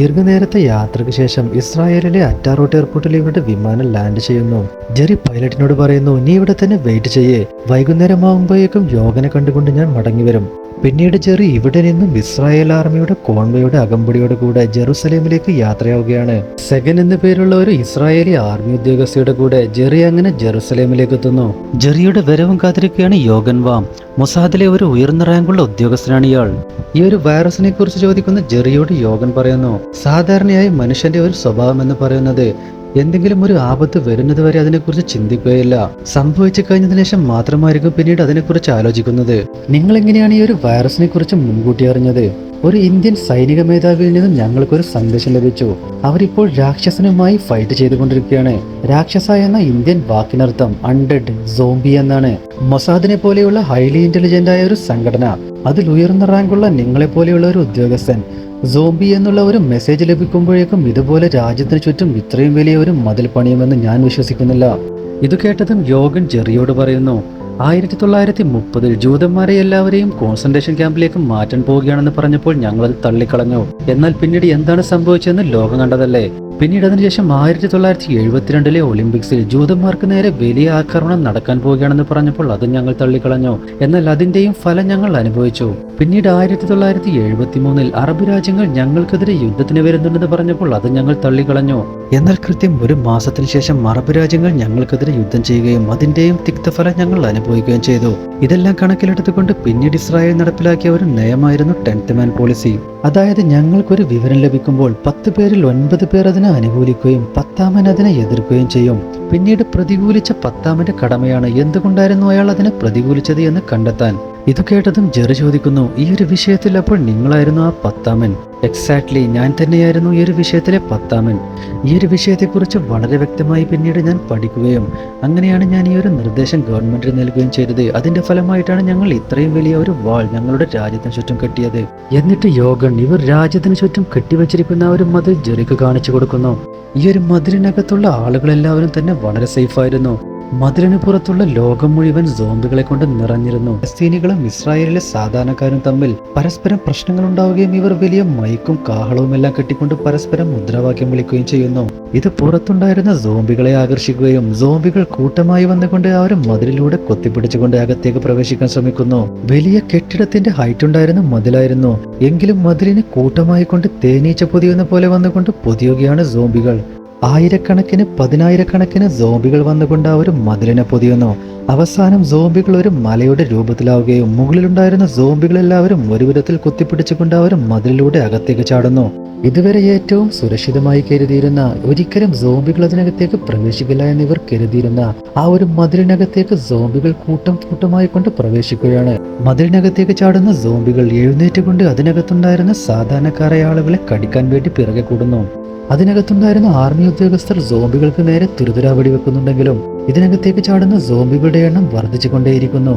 ദീർഘനേരത്തെ യാത്രയ്ക്ക് ശേഷം ഇസ്രായേലിലെ അറ്റാറോട്ട് എയർപോർട്ടിൽ ഇവരുടെ വിമാനം ലാൻഡ് ചെയ്യുന്നു. ജെറി പൈലറ്റിനോട് പറയുന്നു നീ ഇവിടെ തന്നെ വെയിറ്റ് ചെയ്യേ. വൈകുന്നേരമാകുമ്പോഴേക്കും യോഗനെ കണ്ടുകൊണ്ട് ഞാൻ മടങ്ങി വരും പിന്നീട് ജെറി ഇവിടെ നിന്നും ഇസ്രായേൽ ആർമിയുടെ കോൺവയുടെ അകമ്പടിയോട് കൂടെ ജെറുസലേമിലേക്ക് യാത്രയാവുകയാണ്. സെഗൻ എന്ന പേരുള്ള ഒരു ഇസ്രായേലി ആർമി ഉദ്യോഗസ്ഥയുടെ കൂടെ ജെറി അങ്ങനെ ജെറുസലേമിലേക്ക് എത്തുന്നു. ജെറിയുടെ വരവും കാത്തിരിക്കുകയാണ് യോഗൻ വാം. മൊസാദിലെ ഒരു ഉയർന്ന റാങ്കുള്ള ഉദ്യോഗസ്ഥനാണ് ഇയാൾ. ഈ ഒരു വൈറസിനെ കുറിച്ച് ചോദിക്കുന്ന ജെറിയോട് യോഗൻ പറയുന്നു സാധാരണയായി മനുഷ്യന്റെ ഒരു സ്വഭാവം എന്ന് പറയുന്നത് എന്തെങ്കിലും ഒരു ആപത്ത് വരുന്നത് വരെ അതിനെക്കുറിച്ച് ചിന്തിക്കുകയില്ല. സംഭവിച്ചു കഴിഞ്ഞതിന് ശേഷം മാത്രമായിരിക്കും പിന്നീട് അതിനെക്കുറിച്ച് ആലോചിക്കുന്നത്. നിങ്ങൾ എങ്ങനെയാണ് ഈ ഒരു വൈറസിനെ കുറിച്ച് മുൻകൂട്ടി അറിഞ്ഞത്? ഒരു ഇന്ത്യൻ സൈനിക മേധാവിയിൽ നിന്നും ഞങ്ങൾക്കൊരു സന്ദേശം ലഭിച്ചു. അവരിപ്പോൾ രാക്ഷസനുമായി ഫൈറ്റ് ചെയ്തുകൊണ്ടിരിക്കുകയാണ്. രാക്ഷസ എന്ന ഇന്ത്യൻ വാക്കിനർത്ഥം അൺഡെഡ് സോംബി എന്നാണ്. മൊസാദിനെ പോലെയുള്ള ഹൈലി ഇന്റലിജന്റ് ആയ ഒരു സംഘടന. അതിൽ ഉയർന്ന റാങ്കുള്ള നിങ്ങളെ പോലെയുള്ള ഒരു ഉദ്യോഗസ്ഥൻ. സോംബി എന്നുള്ള ഒരു മെസ്സേജ് ലഭിക്കുമ്പോഴേക്കും ഇതുപോലെ രാജ്യത്തിന് ചുറ്റും ഇത്രയും വലിയ ഒരു മതിൽ പണിയുമെന്ന് ഞാൻ വിശ്വസിക്കുന്നില്ല. ഇത് കേട്ടതും യോഗൻ ജെറിയോട് പറയുന്നു ആയിരത്തി തൊള്ളായിരത്തി മുപ്പതിൽ ജൂതന്മാരെ എല്ലാവരെയും കോൺസെൻട്രേഷൻ ക്യാമ്പിലേക്ക് മാറ്റാൻ പോവുകയാണെന്ന് പറഞ്ഞപ്പോൾ ഞങ്ങളത് തള്ളിക്കളഞ്ഞു. എന്നാൽ പിന്നീട് എന്താണ് സംഭവിച്ചതെന്ന് ലോകം കണ്ടതല്ലേ? പിന്നീട് അതിനുശേഷം ആയിരത്തി തൊള്ളായിരത്തി എഴുപത്തിരണ്ടിലെ ഒളിമ്പിക്സിൽ ജൂതന്മാർക്ക് നേരെ വലിയ ആക്രമണം നടക്കാൻ പോവുകയാണെന്ന് പറഞ്ഞപ്പോൾ അത് ഞങ്ങൾ തള്ളിക്കളഞ്ഞു. എന്നാൽ അതിന്റെയും ഫലം ഞങ്ങൾ അനുഭവിച്ചു. പിന്നീട് ആയിരത്തി തൊള്ളായിരത്തി എഴുപത്തി മൂന്നിൽ അറബ് രാജ്യങ്ങൾ ഞങ്ങൾക്കെതിരെ യുദ്ധത്തിന് വരുന്നുണ്ടെന്ന് പറഞ്ഞപ്പോൾ അത് ഞങ്ങൾ തള്ളിക്കളഞ്ഞു. എന്നാൽ കൃത്യം ഒരു മാസത്തിന് ശേഷം അറബ് രാജ്യങ്ങൾ ഞങ്ങൾക്കെതിരെ യുദ്ധം ചെയ്യുകയും അതിന്റെയും തിക്തഫലം ഞങ്ങൾ അനുഭവിക്കുകയും ചെയ്തു. ഇതെല്ലാം കണക്കിലെടുത്തുകൊണ്ട് പിന്നീട് ഇസ്രായേൽ നടപ്പിലാക്കിയ ഒരു നയമായിരുന്നു ടെൻത്ത് മാൻ പോളിസി. അതായത് ഞങ്ങൾക്കൊരു വിവരം ലഭിക്കുമ്പോൾ പത്ത് പേരിൽ ഒൻപത് പേർ അതിനെ അനുകൂലിക്കുകയും പത്താമൻ അതിനെ എതിർക്കുകയും ചെയ്യും. പിന്നീട് പ്രതികൂലിച്ച പത്താമന്റെ കടമയാണ് എന്തുകൊണ്ടായിരുന്നു അയാൾ അതിനെ പ്രതികൂലിച്ചത് എന്ന് കണ്ടെത്താൻ. ഇത് കേട്ടതും ജെറി ചോദിക്കുന്നു ഈ ഒരു വിഷയത്തിൽ അപ്പോൾ നിങ്ങളായിരുന്നു ആ പത്താമൻ? എക്സാക്ട്ലി ഞാൻ തന്നെയായിരുന്നു ഈ ഒരു വിഷയത്തിലെ പത്താമൻ. ഈ ഒരു വിഷയത്തെക്കുറിച്ച് വളരെ വ്യക്തമായി പിന്നീട് ഞാൻ പഠിക്കുകയും അങ്ങനെയാണ് ഞാൻ ഈ ഒരു നിർദ്ദേശം ഗവൺമെന്റിന് നൽകുകയും ചെയ്തത്. അതിന്റെ ഫലമായിട്ടാണ് ഞങ്ങൾ ഇത്രയും വലിയ ഒരു വാൾ ഞങ്ങളുടെ രാജ്യത്തിന് ചുറ്റും കെട്ടിയത്. എന്നിട്ട് യോഗൻ ഇവർ രാജ്യത്തിന് ചുറ്റും കെട്ടിവച്ചിരിക്കുന്ന ഒരു മതിൽ ജെറിക്ക് കാണിച്ചു കൊടുക്കുന്നു. ഈ ഒരു മതിലിനകത്തുള്ള ആളുകളെല്ലാവരും തന്നെ വളരെ സേഫ് ആയിരുന്നു. മതിലിന് പുറത്തുള്ള ലോകം മുഴുവൻ സോംബികളെ കൊണ്ട് നിറഞ്ഞിരുന്നു. ഫലസ്തീനികളും ഇസ്രായേലിലെ സാധാരണക്കാരും തമ്മിൽ പരസ്പരം പ്രശ്നങ്ങൾ ഉണ്ടാവുകയും ഇവർ വലിയ മൈക്കും കാഹളവും എല്ലാം കെട്ടിക്കൊണ്ട് പരസ്പരം മുദ്രാവാക്യം വിളിക്കുകയും ചെയ്യുന്നു. ഇത് പുറത്തുണ്ടായിരുന്ന സോംബികളെ ആകർഷിക്കുകയും സോംബികൾ കൂട്ടമായി വന്നുകൊണ്ട് അവർ മതിലിലൂടെ കൊത്തിപ്പിടിച്ചുകൊണ്ട് അകത്തേക്ക് പ്രവേശിക്കാൻ ശ്രമിക്കുന്നു. വലിയ കെട്ടിടത്തിന്റെ ഹൈറ്റ് ഉണ്ടായിരുന്ന മതിലായിരുന്നു. എങ്കിലും മതിലിന് കൂട്ടമായി കൊണ്ട് തേനീച്ച പൊതിയുന്ന പോലെ വന്നുകൊണ്ട് പൊതിയുകയാണ് സോംബികൾ. ആയിരക്കണക്കിന് പതിനായിരക്കണക്കിന് സോംബികൾ വന്നുകൊണ്ട് ആ ഒരു മതിലിനെ പൊതിയുന്നു. അവസാനം സോംബികൾ ഒരു മലയുടെ രൂപത്തിലാവുകയും മുകളിലുണ്ടായിരുന്ന സോംബികളെല്ലാവരും ഒരു വിധത്തിൽ കുത്തിപ്പിടിച്ചുകൊണ്ട് ആ ഒരു മതിലിലൂടെ അകത്തേക്ക് ചാടുന്നു. ഇതുവരെ ഏറ്റവും സുരക്ഷിതമായി കരുതിയിരുന്ന ഒരിക്കലും സോംബികൾ അതിനകത്തേക്ക് പ്രവേശിക്കില്ല എന്നിവർ കരുതിയിരുന്ന ആ ഒരു മതിലിനകത്തേക്ക് സോംബികൾ കൂട്ടം കൂട്ടമായി കൊണ്ട് പ്രവേശിക്കുകയാണ്. മതിലിനകത്തേക്ക് ചാടുന്ന സോംബികൾ എഴുന്നേറ്റുകൊണ്ട് അതിനകത്തുണ്ടായിരുന്ന സാധാരണക്കാരായ ആളുകളെ കടിക്കാൻ വേണ്ടി പിറകെ കൂടുന്നു. അതിനകത്തുണ്ടായിരുന്ന ആർമി ഉദ്യോഗസ്ഥർ സോംബികൾക്ക് നേരെ തുരുതുരാ വെടിവെക്കുന്നുണ്ടെങ്കിലും ഇതിനകത്തേക്ക് ചാടുന്ന സോംബികളുടെ എണ്ണം വർദ്ധിച്ചുകൊണ്ടേയിരിക്കുന്നു.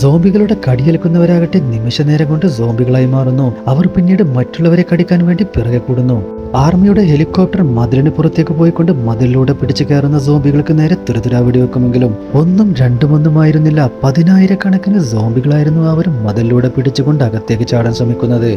സോംബികളുടെ കടിയേൽക്കുന്നവരാകട്ടെ നിമിഷ നേരം കൊണ്ട് സോംബികളായി മാറുന്നു. അവർ പിന്നീട് മറ്റുള്ളവരെ കടിക്കാൻ വേണ്ടി പിറകെ കൂടുന്നു. ആർമിയുടെ ഹെലികോപ്റ്റർ മതിലിന് പുറത്തേക്ക് പോയിക്കൊണ്ട് മതിലിലൂടെ പിടിച്ചു കയറുന്ന സോംബികൾക്ക് നേരെ തുരുതുരാ വെടിവെക്കുമെങ്കിലും ഒന്നും രണ്ടുമൊന്നുമായിരുന്നില്ല. പതിനായിരക്കണക്കിന് സോംബികളായിരുന്നു അവർ മതിലിലൂടെ പിടിച്ചുകൊണ്ട് അകത്തേക്ക് ചാടാൻ ശ്രമിക്കുന്നത്.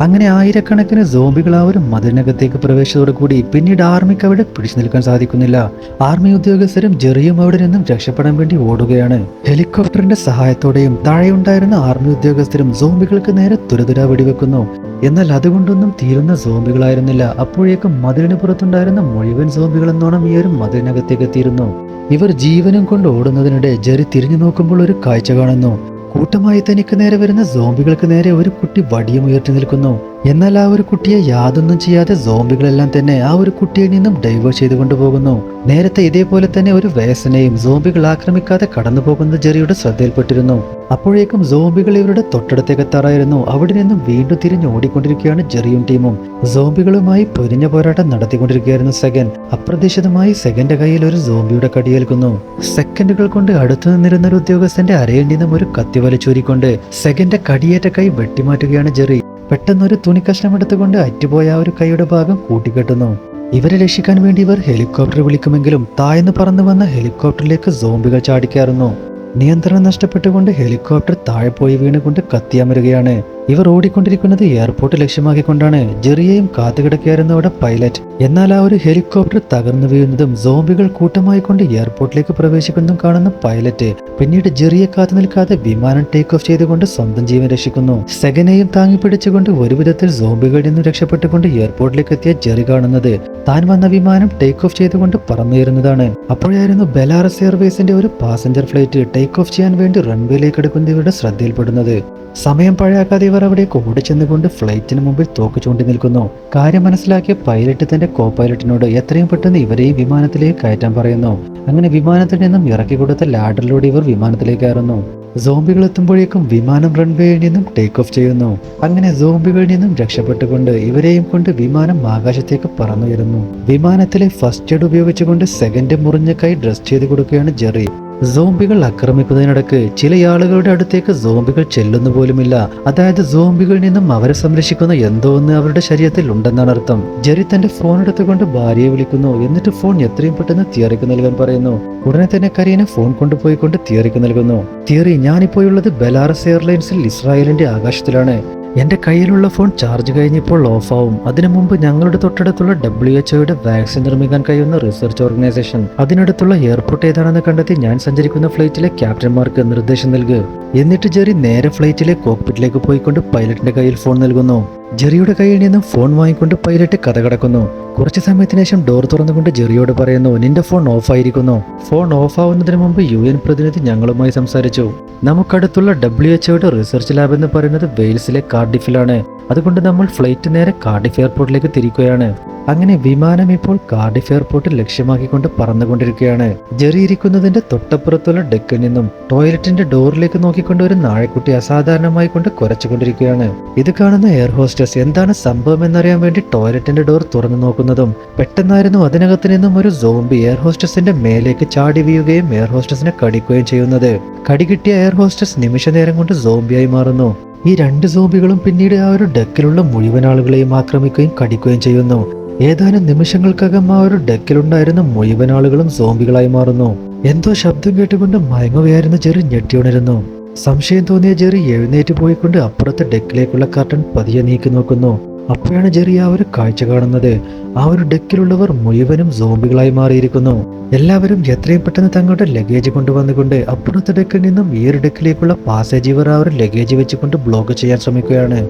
അങ്ങനെ ആയിരക്കണക്കിന് സോംബികൾ ആ ഒരു മതിലിനകത്തേക്ക് പ്രവേശിച്ചതോടു കൂടി പിന്നീട് ആർമിക്ക് അവിടെ പിടിച്ചു നിൽക്കാൻ സാധിക്കുന്നില്ല. ആർമി ഉദ്യോഗസ്ഥരും ജെറിയും അവിടെ നിന്നും രക്ഷപ്പെടാൻ വേണ്ടി ഓടുകയാണ്. ഹെലികോപ്റ്ററിന്റെ സഹായത്തോടെയും താഴെയുണ്ടായിരുന്ന ആർമി ഉദ്യോഗസ്ഥരും സോംബികൾക്ക് നേരെ തുരതുര വെടിവെക്കുന്നു. എന്നാൽ അതുകൊണ്ടൊന്നും തീരുന്ന സോംബികളായിരുന്നില്ല അപ്പോഴേക്കും മതിലിന് പുറത്തുണ്ടായിരുന്ന മുഴുവൻ സോംബികൾ എന്നോണം ഈ ഒരു മതിലിനകത്തേക്ക് എത്തിയിരുന്നു. ഇവർ ജീവനും കൊണ്ട് ഓടുന്നതിനിടെ ജെറി തിരിഞ്ഞു നോക്കുമ്പോൾ ഒരു കാഴ്ച കാണുന്നു. കൂട്ടമായി തനിക്ക് നേരെ വരുന്ന സോംബികൾക്ക് നേരെ ഒരു കുട്ടി വടിയും ഉയർത്തി നിൽക്കുന്നു. എന്നാൽ ആ ഒരു കുട്ടിയെ യാതൊന്നും ചെയ്യാതെ സോംബികളെല്ലാം തന്നെ ആ ഒരു കുട്ടിയിൽ നിന്നും ഡൈവേർട്ട് ചെയ്തു കൊണ്ടുപോകുന്നു. നേരത്തെ ഇതേപോലെ തന്നെ ഒരു വയസ്സിനെയും സോംബികൾ ആക്രമിക്കാതെ കടന്നു പോകുന്നത് ജെറിയുടെ ശ്രദ്ധയിൽപ്പെട്ടിരുന്നു. അപ്പോഴേക്കും സോംബികൾ ഇവരുടെ തൊട്ടടുത്തേക്ക് എത്താറായിരുന്നു. അവിടെ നിന്നും വീണ്ടും തിരിഞ്ഞ് ഓടിക്കൊണ്ടിരിക്കുകയാണ് ജെറിയും ടീമും. സോംബികളുമായി പൊരിഞ്ഞ പോരാട്ടം നടത്തിക്കൊണ്ടിരിക്കുകയായിരുന്നു സെഗൻ. അപ്രതീക്ഷിതമായി സെഗന്റെ കയ്യിൽ ഒരു സോംബിയുടെ കടിയേൽക്കുന്നു. സെക്കൻഡുകൾ കൊണ്ട് അടുത്തു നിന്നിരുന്ന ഒരു ഉദ്യോഗസ്ഥന്റെ അരയിൽ നിന്നും ഒരു കത്തി വലിച്ചൂരിക്കൊണ്ട് സെഗന്റെ കടിയേറ്റ കൈ വെട്ടിമാറ്റുകയാണ് ജെറി. പെട്ടെന്നൊരു തുണി കഷ്ണം എടുത്തുകൊണ്ട് അറ്റുപോയ ഒരു കൈയുടെ ഭാഗം കൂട്ടിക്കെട്ടുന്നു. ഇവരെ രക്ഷിക്കാൻ വേണ്ടി ഇവർ ഹെലികോപ്റ്റർ വിളിക്കുമെങ്കിലും താഴ്ന്നു പറന്നു വന്ന ഹെലികോപ്റ്ററിലേക്ക് സോംബികൾ ചാടിക്കയറുന്നു. നിയന്ത്രണം നഷ്ടപ്പെട്ടുകൊണ്ട് ഹെലികോപ്റ്റർ താഴെ പോയി വീണുകൊണ്ട് കത്തിയമരുകയാണ്. ഇവർ ഓടിക്കൊണ്ടിരിക്കുന്നത് എയർപോർട്ട് ലക്ഷ്യമാക്കിക്കൊണ്ടാണ്. ജെറിയെയും കാത്തുകിടക്കുകയായിരുന്നു അവിടെ പൈലറ്റ്. എന്നാൽ ആ ഒരു ഹെലികോപ്റ്റർ തകർന്നു വീഴുന്നതും സോംബികൾ കൂട്ടമായി കൊണ്ട് എയർപോർട്ടിലേക്ക് പ്രവേശിക്കുന്നതും കാണുന്ന പൈലറ്റ്. പിന്നീട് ജെറിയെ കാത്തു നിൽക്കാതെ വിമാനം ടേക്ക് ഓഫ് ചെയ്തുകൊണ്ട് സ്വന്തം ജീവൻ രക്ഷിക്കുന്നു. സെഗനെയും താങ്ങി പിടിച്ചുകൊണ്ട് ഒരു വിധത്തിൽ സോംബികളിൽ നിന്നും രക്ഷപ്പെട്ടുകൊണ്ട് എയർപോർട്ടിലേക്ക് എത്തിയ ജെറി കാണുന്നത്. താൻ വന്ന വിമാനം ടേക്ക് ഓഫ് ചെയ്തുകൊണ്ട് പറന്നുയരുന്നതാണ് അപ്പോഴായിരുന്നു ബെലാറസ് എയർവേസിന്റെ ഒരു പാസഞ്ചർ ഫ്ലൈറ്റ് ടേക്ക് ഓഫ് ചെയ്യാൻ വേണ്ടി റൺവേയിലേക്ക് എടുക്കുന്ന ഇവരുടെ ശ്രദ്ധയിൽപ്പെടുന്നത്. സമയം പഴയാക്കാതെ ഇവർ അവിടേക്ക് ഓടിച്ചെന്നുകൊണ്ട് ഫ്ലൈറ്റിന് മുമ്പിൽ തോക്ക് ചൂണ്ടി നിൽക്കുന്നു. കാര്യം മനസ്സിലാക്കിയ പൈലറ്റ് തന്റെ കോ പൈലറ്റിനോട് എത്രയും പെട്ടെന്ന് ഇവരെയും വിമാനത്തിലേക്ക് കയറ്റാൻ പറയുന്നു. അങ്ങനെ വിമാനത്തിൽ നിന്നും ഇറക്കി കൊടുത്ത ലാഡറിലൂടെ ഇവർ വിമാനത്തിലേക്ക് കയറുന്നു. സോംബികൾ എത്തുമ്പോഴേക്കും വിമാനം റൺവേയിൽ നിന്നും ടേക്ക് ഓഫ് ചെയ്യുന്നു. അങ്ങനെ സോംബികളിൽ നിന്നും രക്ഷപ്പെട്ടുകൊണ്ട് ഇവരെയും കൊണ്ട് വിമാനം ആകാശത്തേക്ക് പറന്നുയരുന്നു. വിമാനത്തിലെ ഫസ്റ്റ് എയ്ഡ് ഉപയോഗിച്ചുകൊണ്ട് സെക്കൻഡ് മുറിഞ്ഞ കൈ ഡ്രസ് ചെയ്ത് കൊടുക്കുകയാണ് ജെറി. സോംബികൾ ആക്രമിക്കുന്നതിനിടക്ക് ചിലയാളുകളുടെ അടുത്തേക്ക് സോംബികൾ ചെല്ലുന്നു പോലുമില്ല. അതായത് സോംബികളിൽ നിന്നും അവരെ സംരക്ഷിക്കുന്ന എന്തോ ഒന്ന് അവരുടെ ശരീരത്തിൽ ഉണ്ടെന്നാണ് അർത്ഥം. ജെറി തന്റെ ഫോൺ എടുത്തുകൊണ്ട് ഭാര്യയെ വിളിക്കുന്നു. എന്നിട്ട് ഫോൺ എത്രയും പെട്ടെന്ന് തിയറിക്ക് നൽകാൻ പറയുന്നു. ഉടനെ തന്നെ കരീന ഫോൺ കൊണ്ടുപോയിക്കൊണ്ട് തിയറിക്ക് നൽകുന്നു. തിയറി ഞാനിപ്പോഴുള്ളത് ബലാറസ് എയർലൈൻസിൽ ഇസ്രായേലിന്റെ ആകാശത്തിലാണ്. എന്റെ കയ്യിലുള്ള ഫോൺ ചാർജ് കഴിഞ്ഞപ്പോൾ ഓഫാവും അതിനു മുമ്പ് ഞങ്ങളുടെ തൊട്ടടുത്തുള്ള ഡബ്ല്യു എച്ച് ഒയുടെ വാക്സിൻ നിർമ്മിക്കാൻ കഴിയുന്ന റിസർച്ച് ഓർഗനൈസേഷൻ അതിനടുത്തുള്ള എയർപോർട്ട് ഏതാണെന്ന് കണ്ടെത്തി ഞാൻ സഞ്ചരിക്കുന്ന ഫ്ലൈറ്റിലെ ക്യാപ്റ്റന്മാർക്ക് നിർദ്ദേശം നൽകുക എന്നിട്ട് ജെറി നേരെ ഫ്ലൈറ്റിലെ കോക്പിറ്റിലേക്ക് പോയിക്കൊണ്ട് പൈലറ്റിന്റെ കയ്യിൽ ഫോൺ നൽകുന്നു. ജെറിയുടെ കയ്യിൽ നിന്നും ഫോൺ വാങ്ങിക്കൊണ്ട് പൈലറ്റ് കഥ കടക്കുന്നു കുറച്ച് സമയത്തിന് ശേഷം ഡോർ തുറന്നുകൊണ്ട് ജെറിയോട് പറയുന്നു നിന്റെ ഫോൺ ഓഫ് ആയിരിക്കുന്നു ഫോൺ ഓഫ് ആവുന്നതിന് മുമ്പ് യു എൻ പ്രതിനിധി ഞങ്ങളുമായി സംസാരിച്ചു. നമുക്കടുത്തുള്ള ഡബ്ല്യു എച്ച്ഒയുടെ റിസർച്ച് ലാബ് എന്ന് പറയുന്നത് വെയിൽസിലെ കാർഡിഫിലാണ്. അതുകൊണ്ട് നമ്മൾ ഫ്ലൈറ്റ് നേരെ കാർഡിഫ് എയർപോർട്ടിലേക്ക് തിരിക്കുകയാണ്. അങ്ങനെ വിമാനം ഇപ്പോൾ കാർഡിഫ് എയർപോർട്ട് ലക്ഷ്യമാക്കിക്കൊണ്ട് പറന്നുകൊണ്ടിരിക്കുകയാണ്. ജെറി ഇരിക്കുന്നതിന്റെ തൊട്ടപ്പുറത്തുള്ള ഡെക്കിൽ നിന്നും ടോയ്ലറ്റിന്റെ ഡോറിലേക്ക് നോക്കിക്കൊണ്ട് ഒരു നാഴക്കുട്ടി അസാധാരണമായി കൊണ്ട് കുറച്ചുകൊണ്ടിരിക്കുകയാണ് ഇത് കാണുന്ന എയർ ഹോസ്റ്റസ് എന്താണ് സംഭവം എന്നറിയാൻ വേണ്ടി ടോയ്ലറ്റിന്റെ ഡോർ തുറന്നു നോക്കുന്നതും പെട്ടെന്നായിരുന്നു അതിനകത്ത് നിന്നും ഒരു സോംബി എയർ ഹോസ്റ്റസിന്റെ മേലേക്ക് ചാടി വീഴുകയും എയർ ഹോസ്റ്റസിനെ കടിക്കുകയും ചെയ്യുന്നത്. കടികിട്ടിയ എയർ ഹോസ്റ്റസ് നിമിഷ നേരം കൊണ്ട് സോംബിയായി മാറുന്നു. ഈ രണ്ട് സോംബികളും പിന്നീട് ആ ഒരു ഡെക്കിലുള്ള മുഴുവൻ ആളുകളെയും ആക്രമിക്കുകയും കടിക്കുകയും ചെയ്യുന്നു. ഏതാനും നിമിഷങ്ങൾക്കകം ആ ഒരു ഡെക്കിലുണ്ടായിരുന്ന മുഴുവൻ ആളുകളും സോംബികളായി മാറുന്നു. എന്തോ ശബ്ദം കേട്ടുകൊണ്ട് മയങ്ങുകയായിരുന്ന ചെറു ഞെട്ടിയുണരുന്നു. സംശയം തോന്നിയ ജെറി എഴുന്നേറ്റ് പോയിക്കൊണ്ട് അപ്പുറത്തെ ഡെക്കിലേക്കുള്ള കർട്ടൻ പതിയെ നീക്കി നോക്കുന്നു. അപ്പോഴാണ് ജെറി ആ ഒരു കാഴ്ച കാണുന്നത്. ആ ഒരു ഡെക്കിലുള്ളവർ മുഴുവനും സോംബികളായി മാറിയിരിക്കുന്നു. എല്ലാവരും എത്രയും പെട്ടെന്ന് തങ്ങളുടെ ലഗേജ് കൊണ്ടുവന്നുകൊണ്ട് അപ്പുറത്തെ ഡെക്കിൽ നിന്നും ഈ ഒരു ഡെക്കിലേക്കുള്ള പാസേജ് ഇവർ ആ ഒരു ലഗേജ് വെച്ചുകൊണ്ട് ബ്ലോക്ക് ചെയ്യാൻ ശ്രമിക്കുകയാണ്.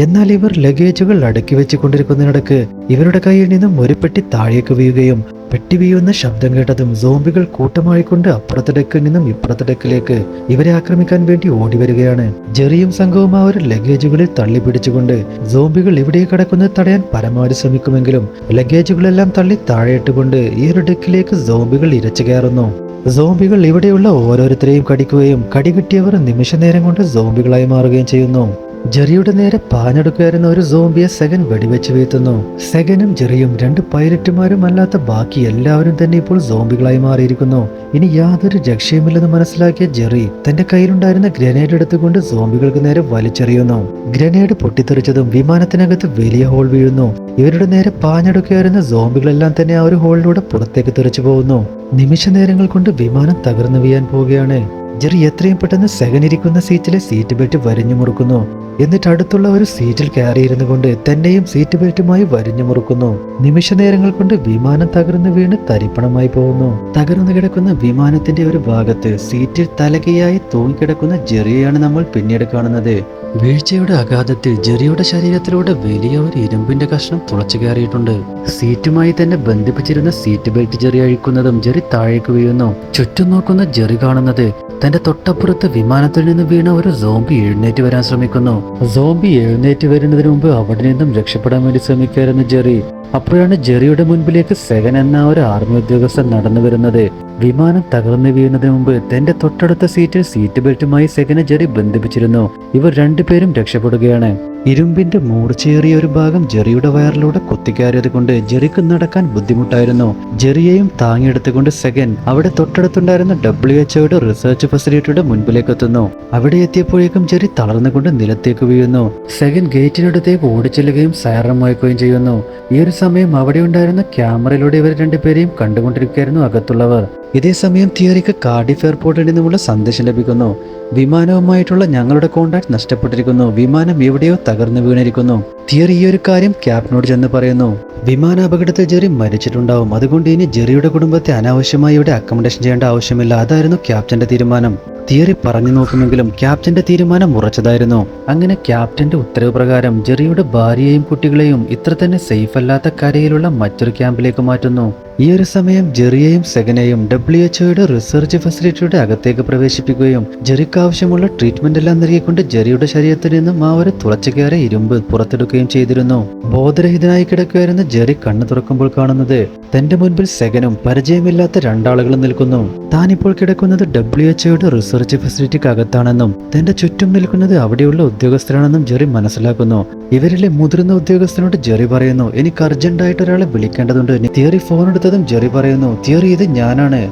എന്നാൽ ഇവർ ലഗേജുകൾ അടുക്കി വെച്ചുകൊണ്ടിരിക്കുന്നതിനിടക്ക് ഇവരുടെ കയ്യിൽ നിന്നും ഒരു പെട്ടി താഴേക്ക് വീഴുകയും പെട്ടി വീഴുന്ന ശബ്ദം കേട്ടതും സോംബികൾ കൂട്ടമായിക്കൊണ്ട് അപ്പുറത്തെ ഡെക്കിൽ നിന്നും ഇപ്പുറത്തെ ഡെക്കിലേക്ക് ഇവരെ ആക്രമിക്കാൻ വേണ്ടി ഓടി വരികയാണ്. ജെറിയും സംഘവും ആ ഒരു ലഗേജുകളിൽ തള്ളി പിടിച്ചുകൊണ്ട് സോംബികൾ ഇവിടെ കിടക്കുന്നത് തടയാൻ പരമാവധി ശ്രമിക്കുമെങ്കിലും ലഗേജുകളെല്ലാം തള്ളി താഴെയിട്ടുകൊണ്ട് ഈ ഒരു ഡെക്കിലേക്ക് സോംബികൾ ഇരച്ചു കയറുന്നു. സോംബികൾ ഇവിടെയുള്ള ഓരോരുത്തരെയും കടിക്കുകയും കടി കിട്ടിയവർ നിമിഷനേരം കൊണ്ട് സോംബികളായി മാറുകയും ചെയ്യുന്നു. ജെറിയുടെ നേരെ പാഞ്ഞെടുക്കുകയായിരുന്ന ഒരു സോംബിയെ സെഗൻ വെടിവെച്ച് വീഴ്ത്തുന്നു. സെഗനും ജെറിയും രണ്ട് പൈലറ്റുമാരും അല്ലാത്ത ബാക്കി എല്ലാവരും തന്നെ ഇപ്പോൾ സോംബികളായി മാറിയിരിക്കുന്നു. ഇനി യാതൊരു രക്ഷയുമില്ലെന്ന് മനസ്സിലാക്കിയ ജെറി തന്റെ കയ്യിലുണ്ടായിരുന്ന ഗ്രനേഡ് എടുത്തുകൊണ്ട് സോംബികൾക്ക് നേരെ വലിച്ചെറിയുന്നു. ഗ്രനേഡ് പൊട്ടിത്തെറിച്ചതും വിമാനത്തിനകത്ത് വലിയ ഹോൾ വീഴുന്നു. ഇവരുടെ നേരെ പാഞ്ഞെടുക്കുകയായിരുന്ന സോംബികളെല്ലാം തന്നെ ആ ഒരു ഹോളിലൂടെ പുറത്തേക്ക് തെറിച്ചു പോകുന്നു. നിമിഷ നേരങ്ങൾ കൊണ്ട് വിമാനം തകർന്നു വീയാൻ പോവുകയാണ്. ജെറി എത്രയും പെട്ടെന്ന് സെഗൻ ഇരിക്കുന്ന സീറ്റിലെ സീറ്റ് ബെൽറ്റ് വരിഞ്ഞു മുറുക്കുന്നു. എന്നിട്ട് അടുത്തുള്ള ഒരു സീറ്റിൽ കയറിയിരുന്നു കൊണ്ട് തന്നെയും സീറ്റ് ബെൽറ്റുമായി വരിഞ്ഞു മുറുക്കുന്നു. നിമിഷ നേരങ്ങൾ കൊണ്ട് വിമാനം തകർന്നു വീണ് തരിപ്പണമായി പോകുന്നു. തകർന്നു കിടക്കുന്ന വിമാനത്തിന്റെ ഒരു ഭാഗത്ത് സീറ്റിൽ തലകയായി തൂങ്ങിക്കിടക്കുന്ന ജെറിയാണ് നമ്മൾ പിന്നീട് കാണുന്നത്. വീഴ്ചയുടെ അഗാധത്തിൽ ജെറിയുടെ ശരീരത്തിലൂടെ വലിയ ഒരു ഇരുമ്പിന്റെ കഷ്ണം തുളച്ചു കയറിയിട്ടുണ്ട്. സീറ്റുമായി തന്നെ ബന്ധിപ്പിച്ചിരുന്ന സീറ്റ് ബെൽറ്റ് ജെറി അഴിക്കുന്നതും ജെറി താഴേക്ക് വീഴുന്നു. ചുറ്റും നോക്കുന്ന ജെറി കാണുന്നത് തന്റെ തൊട്ടപ്പുറത്ത് വിമാനത്തിൽ നിന്ന് വീണ ഒരു സോംബി എഴുന്നേറ്റ് വരാൻ ശ്രമിക്കുന്നു. സോംബി എഴുന്നേറ്റ് വരുന്നതിന് മുമ്പ് അവിടെ നിന്നും രക്ഷപ്പെടാൻ വേണ്ടി ശ്രമിക്കുകയായിരുന്നു ജെറി. അപ്പോഴാണ് ജെറിയുടെ മുൻപിലേക്ക് സെവൻ എന്ന ഒരു ആർമി ഉദ്യോഗസ്ഥൻ നടന്നു വരുന്നത്. വിമാനം തകർന്നു വീഴുന്നതിന് മുമ്പ് തന്റെ തൊട്ടടുത്ത സീറ്റിൽ സീറ്റ് ബെൽറ്റുമായി സെഗനെ ജെറി ബന്ധിപ്പിച്ചിരുന്നു. ഇവർ രണ്ടുപേരും രക്ഷപ്പെടുകയാണ്. ഇരുമ്പിന്റെ മൂർച്ചയേറിയ ഒരു ഭാഗം ജെറിയുടെ വയറിലൂടെ കുത്തിക്കയറിയത് കൊണ്ട് ജെറിക്ക് നടക്കാൻ ബുദ്ധിമുട്ടായിരുന്നു. ജെറിയെയും താങ്ങിയെടുത്തുകൊണ്ട് സെഗൻ അവിടെ തൊട്ടടുത്തുണ്ടായിരുന്ന ഡബ്ല്യു എച്ച്ഒയുടെ റിസർച്ച് ഫെസിലിറ്റിയുടെ മുൻപിലേക്ക് എത്തുന്നു. അവിടെ എത്തിയപ്പോഴേക്കും ജെറി തളർന്നുകൊണ്ട് നിലത്തേക്ക് വീഴുന്നു. സെഗൻ ഗേറ്റിനടുത്തേക്ക് ഓടിച്ചെല്ലുകയും സൈറം മുഴക്കുകയും ചെയ്യുന്നു. ഈ ഒരു സമയം അവിടെ ഉണ്ടായിരുന്ന ക്യാമറയിലൂടെ ഇവർ രണ്ടുപേരെയും കണ്ടുകൊണ്ടിരിക്കുകയായിരുന്നു അകത്തുള്ളവർ. ഇതേസമയം തിയറിക്ക് കാർഡിഫ് എയർപോർട്ടിൽ നിന്നുമുള്ള സന്ദേശം ലഭിക്കുന്നു. വിമാനവുമായിട്ടുള്ള ഞങ്ങളുടെ കോണ്ടാക്ട് നഷ്ടപ്പെട്ടിരിക്കുന്നു. വിമാനം എവിടെയോ തകർന്നു വീണിരിക്കുന്നു. തിയറി ഈ ഒരു കാര്യം ക്യാപ്റ്റനോട് ചെന്ന് പറയുന്നു. വിമാനാപകടത്തിൽ ജെറി മരിച്ചിട്ടുണ്ടാവും. അതുകൊണ്ട് ഇനി ജെറിയുടെ കുടുംബത്തെ അനാവശ്യമായി ഇവിടെ അക്കോമഡേഷൻ ചെയ്യേണ്ട ആവശ്യമില്ല. അതായിരുന്നു ക്യാപ്റ്റന്റെ തീരുമാനം. തിയറി പറഞ്ഞു നോക്കുമെങ്കിലും ക്യാപ്റ്റന്റെ തീരുമാനം ഉറച്ചതായിരുന്നു. അങ്ങനെ ക്യാപ്റ്റന്റെ ഉത്തരവ് പ്രകാരം ജെറിയുടെ ഭാര്യയെയും കുട്ടികളെയും ഇത്ര തന്നെ സേഫ് അല്ലാത്ത കരയിലുള്ള മറ്റൊരു ക്യാമ്പിലേക്ക് മാറ്റുന്നു. ഈ ഒരു സമയം ജെറിയെയും സെഗനെയും ഡബ്ല്യു എച്ച്ഒയുടെ റിസർച്ച് ഫെസിലിറ്റിയുടെ അകത്തേക്ക് പ്രവേശിപ്പിക്കുകയും ജെറിക്ക് ആവശ്യമുള്ള ട്രീറ്റ്മെന്റ് എല്ലാം നൽകിക്കൊണ്ട് ജെറിയുടെ ശരീരത്തിൽ നിന്നും ആ ഒരു തുളച്ചു കയറി ഇരുമ്പ് പുറത്തെടുക്കുകയും ചെയ്തിരുന്നു. ബോധരഹിതനായി കിടക്കുകയായിരുന്ന ജെറി കണ്ണു തുറക്കുമ്പോൾ കാണുന്നത് തന്റെ മുൻപിൽ സെഗനും പരിചയമില്ലാത്ത രണ്ടാളുകളും നിൽക്കുന്നു. താനിപ്പോൾ കിടക്കുന്നത് ഡബ്ല്യു എച്ച്ഒയുടെ റിസർച്ച് ഫെസിലിറ്റിക്ക് അകത്താണെന്നും തന്റെ ചുറ്റും നിൽക്കുന്നത് അവിടെയുള്ള ഉദ്യോഗസ്ഥരാണെന്നും ജെറി മനസ്സിലാക്കുന്നു. ഇവരിലെ മുതിർന്ന ഉദ്യോഗസ്ഥനോട് ജെറി പറയുന്നു എനിക്ക് അർജന്റായിട്ട് ഒരാളെ വിളിക്കേണ്ടതുണ്ട്. തിയറി ഫോൺ എടുത്തതും ജെറി പറയുന്നു തിയറി ഇത് ഞാനാണ്.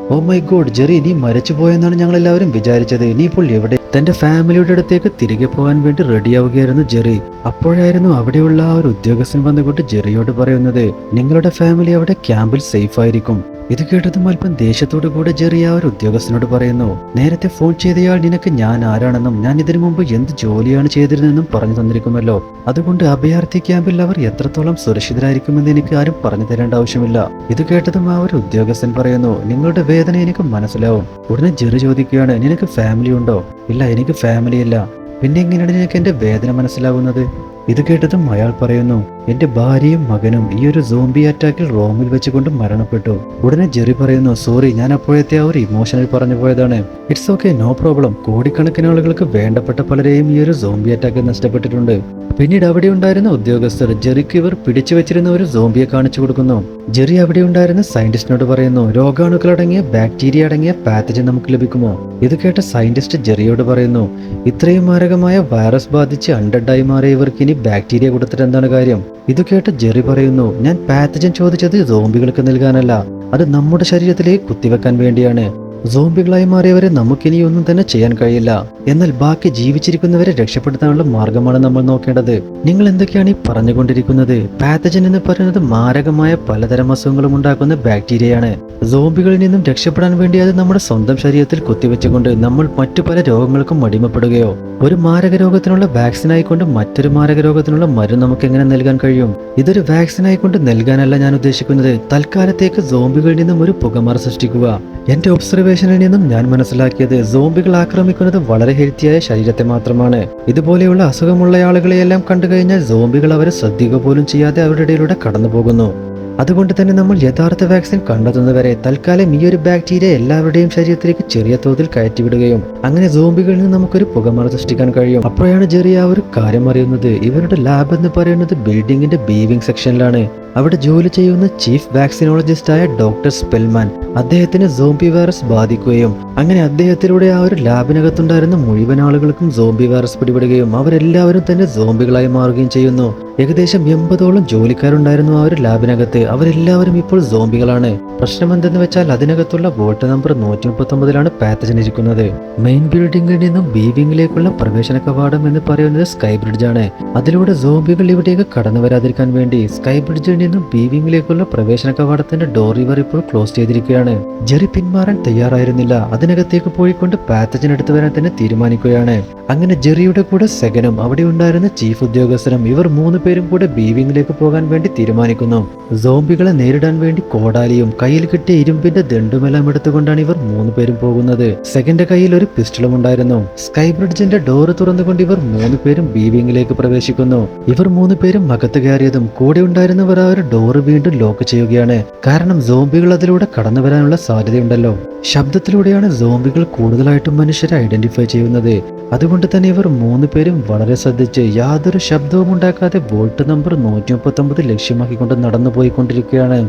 ഓ മൈ ഗോഡ് ജെറി നീ മരിച്ചു പോയെന്നാണ് ഞങ്ങൾ എല്ലാവരും വിചാരിച്ചത്. നീ ഇപ്പോൾ എവിടെ? തന്റെ ഫാമിലിയുടെ അടുത്തേക്ക് തിരികെ പോകാൻ വേണ്ടി റെഡിയാവുകയായിരുന്നു ജെറി. അപ്പോഴായിരുന്നു അവിടെയുള്ള ആ ഒരു ഉദ്യോഗസ്ഥൻ വന്നുകൊണ്ട് ജെറിയോട് പറയുന്നത് നിങ്ങളുടെ ഫാമിലി അവിടെ ക്യാമ്പിൽ സേഫ് ആയിരിക്കും. ഇത് കേട്ടതും അല്പം ദേഷ്യത്തോടു കൂടെ ജെറി ആ ഒരു ഉദ്യോഗസ്ഥനോട് പറയുന്നു നേരത്തെ ഫോൺ ചെയ്തയാൾ നിനക്ക് ഞാൻ ആരാണെന്നും ഞാൻ ഇതിനു മുമ്പ് എന്ത് ജോലിയാണ് ചെയ്തിരുന്നതെന്നും പറഞ്ഞു തന്നിരിക്കുമല്ലോ. അതുകൊണ്ട് അഭയാർത്ഥി ക്യാമ്പിൽ അവർ എത്രത്തോളം സുരക്ഷിതരായിരിക്കുമെന്ന് എനിക്ക് ആരും പറഞ്ഞു തരേണ്ട ആവശ്യമില്ല. ഇത് കേട്ടതും ആ ഒരു ഉദ്യോഗസ്ഥൻ പറയുന്നു നിങ്ങളുടെ വേദന എനിക്ക് മനസ്സിലാവും. ഉടനെ ജെറി ചോദിക്കുകയാണ് നിനക്ക് ഫാമിലി ഉണ്ടോ? ഇല്ല എനിക്ക് ഫാമിലി ഇല്ല. പിന്നെ എങ്ങനെയാണ് നിനക്ക് എന്റെ വേദന മനസ്സിലാവുന്നത്? ഇത് കേട്ടതും അയാൾ പറയുന്നു എന്റെ ഭാര്യയും മകനും ഈ ഒരു സോംബി അറ്റാക്കിൽ റോമിൽ വെച്ചുകൊണ്ട് മരണപ്പെട്ടു. ഉടനെ ജെറി പറയുന്നു സോറി ഞാൻ അപ്പോഴത്തെ ആ ഒരു ഇമോഷനിൽ പറഞ്ഞു പോയതാണ്. ഇറ്റ്സ് ഓക്കെ നോ പ്രോബ്ലം കോടിക്കണക്കിന് ആളുകൾക്ക് വേണ്ടപ്പെട്ട പലരെയും ഈ ഒരു സോംബി അറ്റാക്ക് നഷ്ടപ്പെട്ടിട്ടുണ്ട്. പിന്നീട് അവിടെ ഉണ്ടായിരുന്ന ഉദ്യോഗസ്ഥർ ജെറിക്ക് ഇവർ പിടിച്ചു വെച്ചിരുന്ന ഒരു സോംബിയെ കാണിച്ചു കൊടുക്കുന്നു. ജെറി അവിടെ ഉണ്ടായിരുന്ന സയന്റിസ്റ്റിനോട് പറയുന്നു രോഗാണുക്കളടങ്ങിയ ബാക്ടീരിയ അടങ്ങിയ പാത്തജൻ നമുക്ക് ലഭിക്കുമോ? ഇത് കേട്ട സയന്റിസ്റ്റ് ജെറിയോട് പറയുന്നു ഇത്രയും മാരകമായ വൈറസ് ബാധിച്ച് അണ്ടഡായി മാറിയ ഇവർക്ക് ഇനി ബാക്ടീരിയ കൊടുത്തിട്ട് എന്താണ് കാര്യം? ഇത് കേട്ട് ജെറി പറയുന്നു ഞാൻ പാത്തജൻ ചോദിച്ചത് സോംബികൾക്ക് നൽകാനല്ല. അത് നമ്മുടെ ശരീരത്തിലേക്ക് കുത്തിവെക്കാൻ വേണ്ടിയാണ്. സോംബികളായി മാറിയവരെ നമുക്കിനി ഒന്നും തന്നെ ചെയ്യാൻ കഴിയില്ല. എന്നാൽ ബാക്കി ജീവിച്ചിരിക്കുന്നവരെ രക്ഷപ്പെടുത്താനുള്ള മാർഗമാണ് നമ്മൾ നോക്കേണ്ടത്. നിങ്ങൾ എന്തൊക്കെയാണ് ഈ പറഞ്ഞുകൊണ്ടിരിക്കുന്നത്? പാത്തജൻ എന്ന് പറയുന്നത് മാരകമായ പലതരം അസുഖങ്ങളും ഉണ്ടാക്കുന്ന ബാക്ടീരിയയാണ്. സോംബികളിൽ നിന്നും രക്ഷപ്പെടാൻ വേണ്ടി അത് നമ്മുടെ സ്വന്തം ശരീരത്തിൽ കുത്തിവെച്ചുകൊണ്ട് നമ്മൾ മറ്റു പല രോഗങ്ങൾക്കും അടിമപ്പെടുകയോ ഒരു മാരക രോഗത്തിനുള്ള വാക്സിൻ ആയിക്കൊണ്ട് മറ്റൊരു മാരക രോഗത്തിനുള്ള മരുന്ന് നമുക്ക് എങ്ങനെ നൽകാൻ കഴിയും? ഇതൊരു വാക്സിൻ ആയിക്കൊണ്ട് നൽകാനല്ല ഞാൻ ഉദ്ദേശിക്കുന്നത്. തൽക്കാലത്തേക്ക് സോംബികളിൽ നിന്നും ഒരു പുകമറ സൃഷ്ടിക്കുക. എന്റെ ഒബ്സർവേഷനിൽ നിന്നും ഞാൻ മനസ്സിലാക്കിയത് സോംബികൾ ആക്രമിക്കുന്നത് വളരെ ഹെൽത്തിയായ ശരീരത്തെ മാത്രമാണ്. ഇതുപോലെയുള്ള അസുഖമുള്ള ആളുകളെയെല്ലാം കണ്ടു കഴിഞ്ഞാൽ സോംബികൾ അവരെ ശ്രദ്ധിക്കുക പോലും ചെയ്യാതെ അവരുടെ ഇടയിലൂടെ കടന്നു പോകുന്നു. അതുകൊണ്ട് തന്നെ നമ്മൾ യഥാർത്ഥ വാക്സിൻ കണ്ടെത്തുന്നവരെ തൽക്കാലം ഈ ഒരു ബാക്ടീരിയ എല്ലാവരുടെയും ശരീരത്തിലേക്ക് ചെറിയ തോതിൽ കയറ്റിവിടുകയും അങ്ങനെ സോംബികളിൽ നിന്ന് നമുക്കൊരു പുകമറ സൃഷ്ടിക്കാൻ കഴിയും. അപ്പോഴാണ് ചെറിയ ഒരു കാര്യം അറിയുന്നത്. ഇവരുടെ ലാബ് എന്ന് പറയുന്നത് ബിൽഡിങ്ങിന്റെ ബീവിംഗ് സെക്ഷനിലാണ് അവിടെ ജോലി ചെയ്യുന്ന ചീഫ് വാക്സിനോളജിസ്റ്റ് ആയ ഡോക്ടർ സ്പെൽമാൻ അദ്ദേഹത്തിന് സോംബി വൈറസ് ബാധിക്കുകയും അങ്ങനെ അദ്ദേഹത്തിലൂടെ ആ ഒരു ലാബിനകത്തുണ്ടായിരുന്ന മുഴുവൻ ആളുകൾക്കും സോംബി വൈറസ് പിടിപെടുകയും അവരെല്ലാവരും തന്നെ സോംബികളായി മാറുകയും ചെയ്യുന്നു. ഏകദേശം എൺപതോളം ജോലിക്കാരുണ്ടായിരുന്നു ആ ഒരു ലാബിനകത്ത്. അവരെല്ലാവരും ഇപ്പോൾ സോംബികളാണ്. പ്രശ്നം എന്തെന്ന് വെച്ചാൽ അതിനകത്തുള്ള വോട്ട് നമ്പർ നൂറ്റി മുപ്പത്തി ഒമ്പതിലാണ് പാത്തജൻ ഇരിക്കുന്നത് മെയിൻ ബിൽഡിംഗിൽ നിന്നും ബീവിംഗിലേക്കുള്ള പ്രവേശന കവാടം എന്ന് പറയുന്നത് സ്കൈ ബ്രിഡ്ജാണ് അതിലൂടെ സോംബികൾ ഇവിടേക്ക് കടന്നു വരാതിരിക്കാൻ വേണ്ടി സ്കൈ ബ്രിഡ്ജിൽ നിന്നും ബീവിംഗിലേക്കുള്ള പ്രവേശന കവാടത്തിന്റെ ഡോർ ഇവർ ഇപ്പോൾ ക്ലോസ് ചെയ്തിരിക്കുകയാണ്. ജെറി പിന്മാറാൻ തയ്യാറായിരുന്നില്ല. അതിനകത്തേക്ക് പോയിക്കൊണ്ട് പാത്തജൻ എടുത്തു വരാൻ തന്നെ തീരുമാനിക്കുകയാണ്. അങ്ങനെ ജെറിയുടെ കൂടെ സെഗനും അവിടെ ഉണ്ടായിരുന്ന ചീഫ് ഉദ്യോഗസ്ഥനും ഇവർ മൂന്ന് പേരും കൂടെ ബീവിംഗിലേക്ക് പോകാൻ വേണ്ടി തീരുമാനിക്കുന്നു. സോംബികളെ നേരിടാൻ വേണ്ടി കോടാലിയും കയ്യിൽ കിട്ടിയ ഇരുമ്പിന്റെ ദണ്ടുമെല്ലാം എടുത്തുകൊണ്ടാണ് ഇവർ മൂന്ന് പേരും പോകുന്നത്. സെഗന്റെ കയ്യിൽ ഒരു പിസ്റ്റളും ഉണ്ടായിരുന്നു. സ്കൈ ബ്രിഡ്ജിന്റെ ഡോറ് തുറന്നുകൊണ്ട് ഇവർ മൂന്ന് പേരും ബീവിംഗിലേക്ക് പ്രവേശിക്കുന്നു. ഇവർ മൂന്ന് പേരും അകത്ത് കയറിയതും കൂടെ ഉണ്ടായിരുന്നവർ ആ ഒരു ഡോറ് വീണ്ടും ലോക്ക് ചെയ്യുകയാണ്. കാരണം സോംബികൾ അതിലൂടെ കടന്നു വരാനുള്ള സാധ്യതയുണ്ടല്ലോ. ശബ്ദത്തിലൂടെയാണ് സോംബികൾ കൂടുതലായിട്ടും മനുഷ്യരെ ഐഡന്റിഫൈ ചെയ്യുന്നത്. അതുകൊണ്ട് തന്നെ ഇവർ മൂന്ന് പേരും വളരെ ശ്രദ്ധിച്ച് യാതൊരു ശബ്ദവും ഉണ്ടാക്കാതെ വോൾട്ട് നമ്പർ നൂറ്റി മുപ്പത്തൊമ്പത് ലക്ഷ്യമാക്കിക്കൊണ്ട് നടന്നു പോയിക്കൊണ്ടിരിക്കുകയാണ്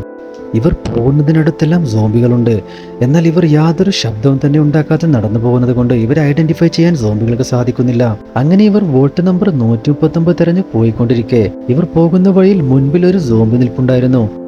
ഇവർ പോകുന്നതിനടുത്തെല്ലാം സോംബികളുണ്ട്. എന്നാൽ ഇവർ യാതൊരു ശബ്ദവും തന്നെ ഉണ്ടാക്കാതെ നടന്നു പോകുന്നത് കൊണ്ട് ഇവരെ ഐഡന്റിഫൈ ചെയ്യാൻ സോംബികൾക്ക് സാധിക്കുന്നില്ല. അങ്ങനെ ഇവർ വോട്ട് നമ്പർ നൂറ്റി മുപ്പത്തൊമ്പത് തെരഞ്ഞു പോയിക്കൊണ്ടിരിക്കെ. ഇവർ പോകുന്ന വഴിയിൽ മുൻപിൽ ഒരു സോംബി നിൽപ്പുണ്ടായിരുന്നു.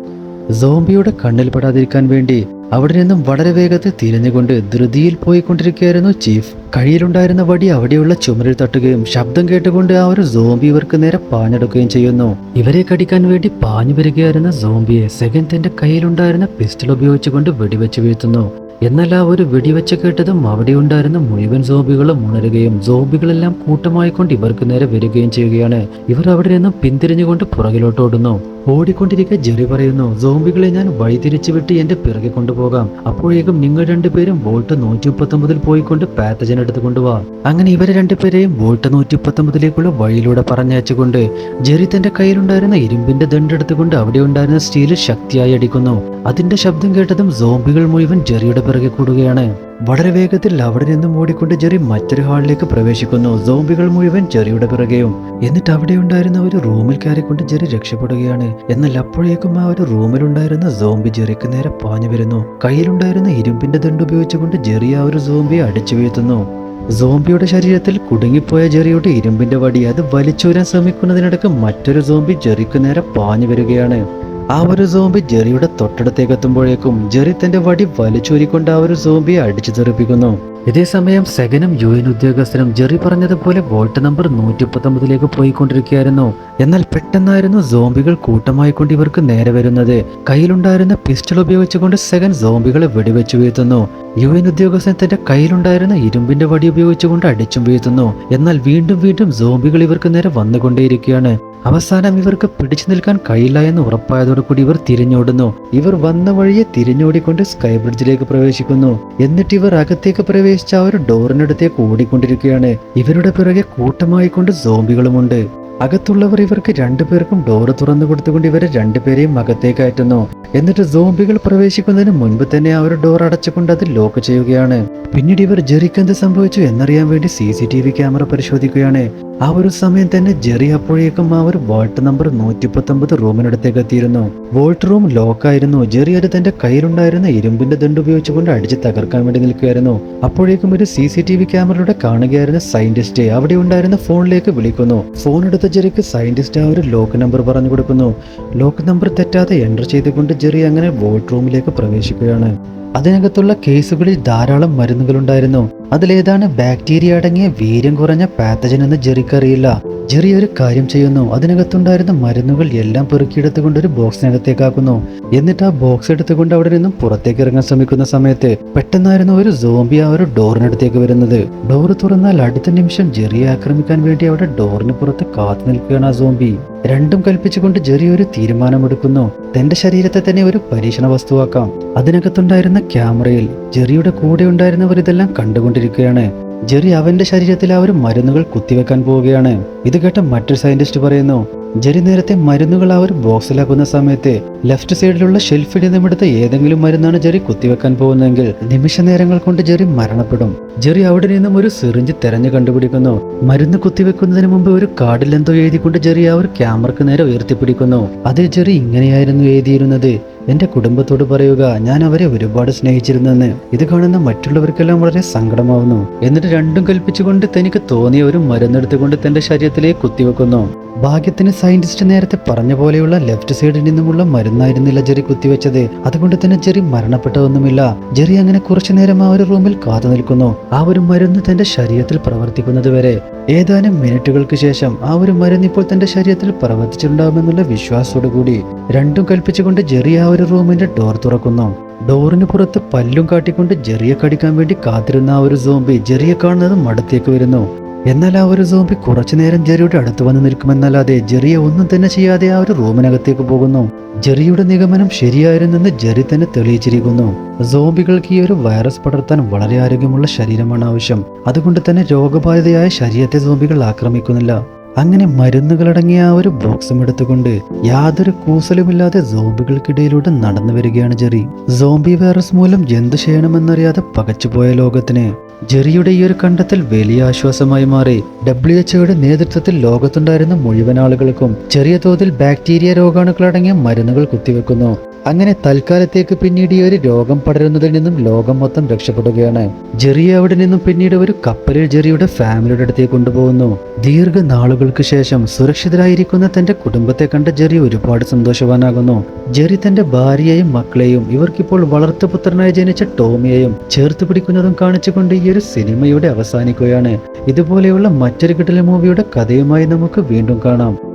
സോംബിയുടെ കണ്ണിൽ പെടാതിരിക്കാൻ വേണ്ടി അവിടെ നിന്നും വളരെ വേഗത്തിൽ തിരിഞ്ഞുകൊണ്ട് ധൃതിയിൽ പോയിക്കൊണ്ടിരിക്കുകയായിരുന്നു ചീഫ്. കയ്യിലുണ്ടായിരുന്ന വടി അവിടെയുള്ള ചുമരിൽ തട്ടുകയും ശബ്ദം കേട്ടുകൊണ്ട് ആ ഒരു സോംബി ഇവർക്ക് നേരെ പാഞ്ഞെടുക്കുകയും ചെയ്യുന്നു. ഇവരെ കടിക്കാൻ വേണ്ടി പാഞ്ഞു വരികയായിരുന്ന സോംബിയെ സെഗൻ തന്റെ കയ്യിലുണ്ടായിരുന്ന പിസ്റ്റൾ ഉപയോഗിച്ചുകൊണ്ട് വെടിവെച്ച് വീഴ്ത്തുന്നു. എന്നാൽ ആ ഒരു വെടിവെച്ച് കേട്ടതും അവിടെ ഉണ്ടായിരുന്ന മുഴുവൻ സോബികളും ഉണരുകയും സോബികളെല്ലാം കൂട്ടമായിക്കൊണ്ട് ഇവർക്ക് നേരെ വരികയും ചെയ്യുകയാണ്. ഇവർ അവിടെ നിന്നും പിന്തിരിഞ്ഞുകൊണ്ട് പുറകിലോട്ട് ഓടുന്നു. ഓടിക്കൊണ്ടിരിക്കെ ജെറി പറയുന്നു സോംബികളെ ഞാൻ വഴിതിരിച്ചു വിട്ട് എന്റെ പിറകെ കൊണ്ടുപോകാം. അപ്പോഴേക്കും നിങ്ങൾ രണ്ടുപേരും വോൾട്ട് നൂറ്റി മുപ്പത്തൊമ്പതിൽ പോയിക്കൊണ്ട് പാത്തജൻ എടുത്തു കൊണ്ടുപോവാ അങ്ങനെ ഇവരെ രണ്ടുപേരെയും വോൾട്ട് നൂറ്റി മുപ്പത്തൊമ്പതിലേക്കുള്ള വഴിയിലൂടെ പറഞ്ഞയച്ചുകൊണ്ട് ജെറി തന്റെ കയ്യിലുണ്ടായിരുന്ന ഇരുമ്പിന്റെ ദണ്ടെടുത്തുകൊണ്ട് അവിടെ ഉണ്ടായിരുന്ന സ്റ്റീൽ ശക്തിയായി അടിക്കുന്നു. അതിന്റെ ശബ്ദം കേട്ടതും സോംബികൾ മുഴുവൻ ജെറിയുടെ പിറകെ കൂടുകയാണ്. വളരെ വേഗത്തിൽ അവിടെ നിന്നും ഓടിക്കൊണ്ട് ജെറി മറ്റൊരു ഹാളിലേക്ക് പ്രവേശിക്കുന്നു. സോംബികൾ മുഴുവൻ ജെറിയുടെ പിറകെയും. എന്നിട്ട് അവിടെ ഉണ്ടായിരുന്ന ഒരു റൂമിൽ കയറിക്കൊണ്ട് ജെറി രക്ഷപ്പെടുകയാണ്. എന്നാൽ അപ്പോഴേക്കും ആ ഒരു റൂമിലുണ്ടായിരുന്ന സോംബി ജെറിക്ക് നേരെ പാഞ്ഞു വരുന്നു. കയ്യിലുണ്ടായിരുന്ന ഇരുമ്പിന്റെ ദണ്ട് ഉപയോഗിച്ചുകൊണ്ട് ജെറി ആ ഒരു സോംബിയെ അടിച്ചു വീഴ്ത്തുന്നു. സോംബിയുടെ ശരീരത്തിൽ കുടുങ്ങിപ്പോയ ജെറിയുടെ ഇരുമ്പിന്റെ വടി അത് വലിച്ചൂരാൻ ശ്രമിക്കുന്നതിനിടക്ക് മറ്റൊരു സോംബി ജെറിക്ക് നേരെ പാഞ്ഞു വരികയാണ്. ആ ഒരു സോംബി ജെറിയുടെ തൊട്ടടുത്തേക്ക് എത്തുമ്പോഴേക്കും ജെറി തന്റെ വടി വലിച്ചൂരിക്കൊണ്ട് ആ ഒരു സോംബിയെ അടിച്ചു തെറിപ്പിക്കുന്നു. ഇതേസമയം സെഗനും യു എൻ ഉദ്യോഗസ്ഥനും ജെറി പറഞ്ഞതുപോലെ വോൾട്ട് നമ്പർ നൂറ്റി മുപ്പത്തൊമ്പതിലേക്ക് പോയിക്കൊണ്ടിരിക്കുകയായിരുന്നു. എന്നാൽ പെട്ടെന്നായിരുന്നു സോംബികൾ കൂട്ടമായി കൊണ്ട് ഇവർക്ക് നേരെ വരുന്നത്. കയ്യിലുണ്ടായിരുന്ന പിസ്റ്റൾ ഉപയോഗിച്ചുകൊണ്ട് സെഗൻ സോംബികളെ വെടിവെച്ചു വീഴ്ത്തുന്നു. യു എൻ ഉദ്യോഗസ്ഥൻ തന്റെ കയ്യിലുണ്ടായിരുന്ന ഇരുമ്പിന്റെ വടി ഉപയോഗിച്ചുകൊണ്ട് അടിച്ചും വീഴ്ത്തുന്നു. എന്നാൽ വീണ്ടും വീണ്ടും സോംബികൾ ഇവർക്ക് നേരെ വന്നുകൊണ്ടേയിരിക്കുകയാണ്. അവസാനം ഇവർക്ക് പിടിച്ചു നിൽക്കാൻ കഴിയില്ല എന്ന് ഉറപ്പായതോടുകൂടി ഇവർ തിരിഞ്ഞോടുന്നു. ഇവർ വന്ന വഴിയെ തിരിഞ്ഞോടിക്കൊണ്ട് സ്കൈ ബ്രിഡ്ജിലേക്ക് പ്രവേശിക്കുന്നു. എന്നിട്ട് ഇവർ അകത്തേക്ക് പ്രവേശിച്ച ആ ഒരു ഡോറിനടുത്തേക്ക് ഓടിക്കൊണ്ടിരിക്കുകയാണ്. ഇവരുടെ പിറകെ കൂട്ടമായിക്കൊണ്ട് സോംബികളുമുണ്ട്. അകത്തുള്ളവർ ഇവർക്ക് രണ്ടുപേർക്കും ഡോറ് തുറന്നു കൊടുത്തുകൊണ്ട് ഇവരെ രണ്ടുപേരെയും അകത്തേക്ക് അയറ്റുന്നു. എന്നിട്ട് സോംബികൾ പ്രവേശിക്കുന്നതിന് മുൻപ് തന്നെ ആ ഒരു ഡോർ അടച്ചുകൊണ്ട് അത് ലോക്ക് ചെയ്യുകയാണ്. പിന്നീട് ഇവർ ജെറിക്ക് എന്ത് സംഭവിച്ചു എന്നറിയാൻ വേണ്ടി C C T V camera പരിശോധിക്കുകയാണ്. ആ ഒരു സമയം തന്നെ ജെറി അപ്പോഴേക്കും ആ ഒരു വോൾട്ട് നമ്പർ നൂറ്റി പത്തൊമ്പത് റൂമിനടുത്തേക്ക് എത്തിയിരുന്നു. വോൾട്ട് റൂം ലോക്കായിരുന്നു ജെറി അത് തന്റെ കയ്യിലുണ്ടായിരുന്ന ഇരുമ്പിന്റെ ദണ്ട് ഉപയോഗിച്ചുകൊണ്ട് അടിച്ച് തകർക്കാൻ വേണ്ടി നിൽക്കുകയായിരുന്നു. അപ്പോഴേക്കും ഒരു സി സി ടി വി ക്യാമറയുടെ കാണുകയായിരുന്ന സയന്റിസ്റ്റ് അവിടെ ഉണ്ടായിരുന്ന ഫോണിലേക്ക് വിളിക്കുന്നു. ഫോൺ എടുത്ത ജെറിക്ക് സയന്റിസ്റ്റ് ആ ഒരു ലോക്ക് നമ്പർ പറഞ്ഞു കൊടുക്കുന്നു. ലോക്ക് നമ്പർ തെറ്റാതെ എന്റർ ചെയ്തുകൊണ്ട് ജെറി അങ്ങനെ വോൾട്ട് റൂമിലേക്ക് പ്രവേശിക്കുകയാണ്. അതിനകത്തുള്ള കേസുകളിൽ ധാരാളം മരുന്നുകളുണ്ടായിരുന്നു. അതിലേതാണ് ബാക്ടീരിയ അടങ്ങിയ വീര്യം കുറഞ്ഞ പാത്തജൻ എന്ന് ജെറിക്ക് അറിയില്ല. ജെറി ഒരു കാര്യം ചെയ്യുന്നു. അതിനകത്തുണ്ടായിരുന്ന മരുന്നുകൾ എല്ലാം പെറുക്കിയെടുത്തുകൊണ്ട് ഒരു ബോക്സിനകത്തേക്കാക്കുന്നു. എന്നിട്ട് ആ ബോക്സ് എടുത്തുകൊണ്ട് അവിടെ നിന്നും പുറത്തേക്ക് ഇറങ്ങാൻ ശ്രമിക്കുന്ന സമയത്ത് പെട്ടെന്നായിരുന്നു ഒരു സോംബി ആ ഒരു ഡോറിനടുത്തേക്ക് വരുന്നത്. ഡോർ തുറന്നാൽ അടുത്ത നിമിഷം ജെറിയെ ആക്രമിക്കാൻ വേണ്ടി അവിടെ ഡോറിന് പുറത്ത് കാത്തു നിൽക്കുകയാണ് ആ സോംബി. രണ്ടും കൽപ്പിച്ചുകൊണ്ട് ജെറി ഒരു തീരുമാനമെടുക്കുന്നു. തന്റെ ശരീരത്തെ തന്നെ ഒരു പരീക്ഷണ വസ്തുവാക്കാം. അതിനകത്തുണ്ടായിരുന്ന ക്യാമറയിൽ ജെറിയുടെ കൂടെ ഉണ്ടായിരുന്നവർ ഇതെല്ലാം കണ്ടുകൊണ്ടിരിക്കുകയാണ്. ജെറി അവന്റെ ശരീരത്തിൽ ആ ഒരു മരുന്നുകൾ കുത്തിവെക്കാൻ പോവുകയാണ്. ഇത് കേട്ട മറ്റൊരു സയന്റിസ്റ്റ് പറയുന്നു ജെറി നേരത്തെ മരുന്നുകൾ ആ ഒരു ബോക്സിലാക്കുന്ന സമയത്ത് ലെഫ്റ്റ് സൈഡിലുള്ള ഷെൽഫിൽ നിന്നും എടുത്ത ഏതെങ്കിലും മരുന്നാണ് ജെറി കുത്തിവെക്കാൻ പോകുന്നതെങ്കിൽ നിമിഷ നേരങ്ങൾ കൊണ്ട് ജെറി മരണപ്പെടും. ജെറി അവിടെ നിന്നും ഒരു സിറിഞ്ച് തെരഞ്ഞു കണ്ടുപിടിക്കുന്നു. മരുന്ന് കുത്തിവെക്കുന്നതിന് മുമ്പ് ഒരു കാർഡിൽ എന്തോ എഴുതിക്കൊണ്ട് ജെറി ആ ഒരു ക്യാമറക്ക് നേരെ ഉയർത്തിപ്പിടിക്കുന്നു. അതിൽ ജെറി ഇങ്ങനെയായിരുന്നു എഴുതിയിരുന്നത്. എന്റെ കുടുംബത്തോട് പറയുക ഞാൻ അവരെ ഒരുപാട് സ്നേഹിച്ചിരുന്നെന്ന്. ഇത് കാണുന്ന മറ്റുള്ളവർക്കെല്ലാം വളരെ സങ്കടമാവുന്നു എന്നിട്ട് രണ്ടും കൽപ്പിച്ചുകൊണ്ട് തനിക്ക് തോന്നിയ ഒരു മരുന്നെടുത്തുകൊണ്ട് തന്റെ ശരീരത്തിലേക്ക് കുത്തിവെക്കുന്നു. ഭാഗ്യത്തിന് സയന്റിസ്റ്റ് നേരത്തെ പറഞ്ഞ പോലെയുള്ള ലെഫ്റ്റ് സൈഡിൽ നിന്നുമുള്ള മരുന്നായിരുന്നില്ല ജെറി കുത്തിവെച്ചത്. അതുകൊണ്ട് തന്നെ ജെറി മരണപ്പെട്ടതൊന്നുമില്ല. ജെറി അങ്ങനെ കുറച്ചു നേരം ആ ഒരു റൂമിൽ കാത്തു നിൽക്കുന്നു. ആ ഒരു മരുന്ന് തന്റെ ശരീരത്തിൽ പ്രവർത്തിക്കുന്നത് വരെ. ഏതാനും മിനിറ്റുകൾക്ക് ശേഷം ആ ഒരു മരുന്ന് ഇപ്പോൾ തന്റെ ശരീരത്തിൽ പ്രവർത്തിച്ചിട്ടുണ്ടാകുമെന്നുള്ള വിശ്വാസത്തോടു കൂടി രണ്ടും കൽപ്പിച്ചുകൊണ്ട് ജെറി ആ ഒരു റൂമിന്റെ ഡോർ തുറക്കുന്നു. ഡോറിന് പുറത്ത് പല്ലും കാട്ടിക്കൊണ്ട് ജെറിയെ കടിക്കാൻ വേണ്ടി കാത്തിരുന്ന ആ ഒരു സോംബി ജെറിയെ കാണുന്നത് മടത്തേക്ക് വരുന്നു. എന്നാൽ ആ ഒരു സോംബി കുറച്ചു നേരം ജെറിയുടെ അടുത്ത് വന്ന് നിൽക്കുമെന്നല്ലാതെ ജെറിയെ ഒന്നും തന്നെ ചെയ്യാതെ ആ ഒരു റൂമിനകത്തേക്ക് പോകുന്നു. ജെറിയുടെ നിഗമനം ശരിയായിരുന്നെന്ന് ജെറി തന്നെ തെളിയിച്ചിരിക്കുന്നു. സോംബികൾക്ക് ഈ ഒരു വൈറസ് പടർത്താൻ വളരെ ആരോഗ്യമുള്ള ശരീരമാണ് ആവശ്യം. അതുകൊണ്ട് തന്നെ രോഗബാധിതയായ ശരീരത്തെ സോംബികൾ ആക്രമിക്കുന്നില്ല. അങ്ങനെ മരുന്നുകളടങ്ങിയ ആ ഒരു ബോക്സും എടുത്തുകൊണ്ട് യാതൊരു കൂസലുമില്ലാതെ സോംബികൾക്കിടയിലൂടെ നടന്നു വരികയാണ് ജെറി. സോംബി വൈറസ് മൂലം എന്തു ചെയ്യണമെന്നറിയാതെ പകച്ചുപോയ ലോകത്തിന്. ജെറിയുടെ ഈ ഒരു കണ്ടെത്തൽ വലിയ ആശ്വാസമായി മാറി. ഡബ്ല്യു എച്ച്ഒയുടെ നേതൃത്വത്തിൽ ലോകത്തുണ്ടായിരുന്ന മുഴുവൻ ആളുകൾക്കും ചെറിയ തോതിൽ ബാക്ടീരിയ രോഗാണുക്കളടങ്ങിയ മരുന്നുകൾ കുത്തിവെക്കുന്നു. അങ്ങനെ തൽക്കാലത്തേക്ക് പിന്നീട് ഈ ഒരു രോഗം പടരുന്നതിൽ നിന്നും ലോകം മൊത്തം രക്ഷപ്പെടുകയാണ്. ജെറിയെ അവിടെ നിന്നും പിന്നീട് ഒരു കപ്പലിൽ ജെറിയുടെ ഫാമിലിയുടെ അടുത്തേക്ക് കൊണ്ടുപോകുന്നു. ദീർഘനാളുകൾക്ക് ശേഷം സുരക്ഷിതരായിരിക്കുന്ന തന്റെ കുടുംബത്തെ കണ്ട ജെറി ഒരുപാട് സന്തോഷവാനാകുന്നു. ജെറി തന്റെ ഭാര്യയെയും മക്കളെയും ഇവർക്കിപ്പോൾ വളർത്തുപുത്രനായി ജനിച്ച ടോമിയെയും ചേർത്ത് പിടിക്കുന്നതും കാണിച്ചുകൊണ്ട് ഒരു സിനിമയുടെ അവസാനിക്കുകയാണ്. ഇതുപോലെയുള്ള മറ്റൊരു കിട്ടൽ മൂവിയുടെ കഥയുമായി നമുക്ക് വീണ്ടും കാണാം.